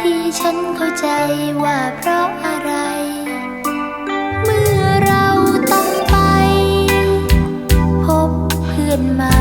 ที่ฉันเข้าใจว่าเพราะอะไร เมื่อเราต้องไป พบเพื่อนใหม่